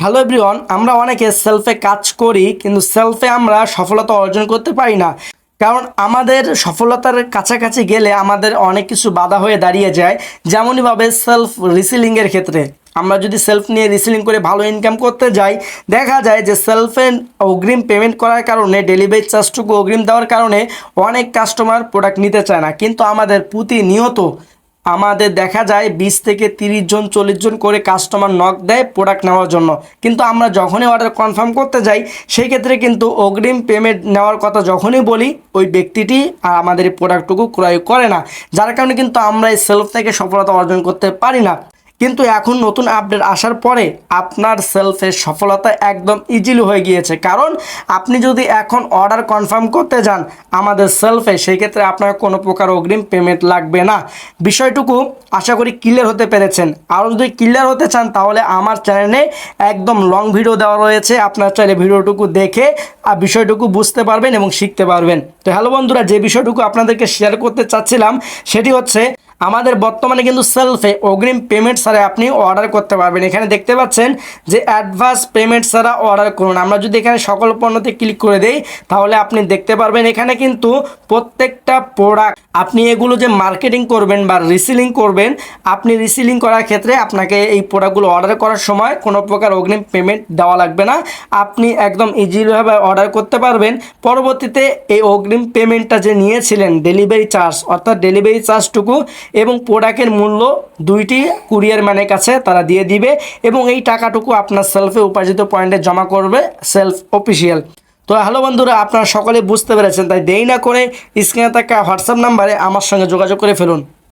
Hello everyone আমরা অনেকে সেলফে কাজ করি, কিন্তু সেলফে আমরা সফলতা অর্জন করতে পারি না। কারণ আমাদের সফলতার কাছাকাছি গেলে আমাদের অনেক কিছু বাধা হয়ে দাঁড়িয়ে যায় যেমনইভাবে সেলফ রিসিলিংয়ের ক্ষেত্রে। আমরা যদি সেলফ নিয়ে রিসিলিং করে ভালো ইনকাম করতে যাই, দেখা যায় যে সেলফে অগ্রিম পেমেন্ট করার কারণে ডেলিভারি চার্জটুকু অগ্রিম দেওয়ার কারণে অনেক কাস্টমার প্রোডাক্ট নিতে চায় না। কিন্তু আমাদের প্রতিনিয়ত আমাদের দেখা যায় বিশ থেকে তিরিশ জন, চল্লিশ জন করে কাস্টমার নক দেয় প্রোডাক্ট নেওয়ার জন্য। কিন্তু আমরা যখনই অর্ডার কনফার্ম করতে যাই, সেই ক্ষেত্রে কিন্তু অগ্রিম পেমেন্ট নেওয়ার কথা যখনই বলি, ওই ব্যক্তিটি আর আমাদের এই প্রোডাক্টটুকু ক্রয় করে না। যার কারণে কিন্তু আমরা এই সেলফ থেকে সফলতা অর্জন করতে পারি না। কিন্তু এখন নতুন আপডেট আসার পরে আপনার সেলফের সফলতা একদম ইজিলি হয়ে গিয়েছে। কারণ আপনি যদি এখন অর্ডার কনফার্ম করতে যান আমাদের সেলফে সেই ক্ষেত্রে আপনার কোনো প্রকার অগ্রিম পেমেন্ট লাগবে না। বিষয়টুকু আশা করি ক্লিয়ার হতে পেরেছেন। আরও যদি ক্লিয়ার হতে চান, তাহলে আমার চ্যানেলে একদম লং ভিডিও দেওয়া রয়েছে। আপনার চাইলে ভিডিওটুকু দেখে আর বিষয়টুকু বুঝতে পারবেন এবং শিখতে পারবেন। তো হ্যালো বন্ধুরা, যে বিষয়টুকু আপনাদেরকে শেয়ার করতে চাচ্ছিলাম, সেটি হচ্ছে আমাদের বর্তমানে কিন্তু সেলফে অগ্রিম পেমেন্ট ছাড়া আপনি অর্ডার করতে পারবেন। এখানে দেখতে পাচ্ছেন যে অ্যাডভান্স পেমেন্ট ছাড়া অর্ডার করুন। আমরা যদি এখানে সকল পণ্যতে ক্লিক করে দেই, তাহলে আপনি দেখতে পারবেন এখানে কিন্তু প্রত্যেকটা প্রোডাক্ট আপনি এগুলো যে মার্কেটিং করবেন বা রিসিলিং করবেন, আপনি রিসিলিং করার ক্ষেত্রে আপনাকে এই প্রোডাক্টগুলো অর্ডার করার সময় কোনো প্রকার অগ্রিম পেমেন্ট দেওয়া লাগবে না। আপনি একদম ইজিলিভাবে অর্ডার করতে পারবেন। পরবর্তীতে এই অগ্রিম পেমেন্টটা যে নিয়েছিলেন ডেলিভারি চার্জ অর্থাৎ ডেলিভারি চার্জটুকু এবং প্রোডাক্টের মূল্য দুইটি কুরিয়ার ম্যানের কাছে তারা দিয়ে দিবে এবং এই টাকাটুকু আপনার সেলফে উপার্জিত পয়েন্টে জমা করবে সেলফ অফিসিয়াল তো হ্যালো বন্ধুরা, আপনারা সকলে বুঝতে পেরেছেন, তাই দেরি না করে স্ক্রিনে থাকা হোয়াটসঅ্যাপ নাম্বারে আমার সঙ্গে যোগাযোগ করে ফেলুন।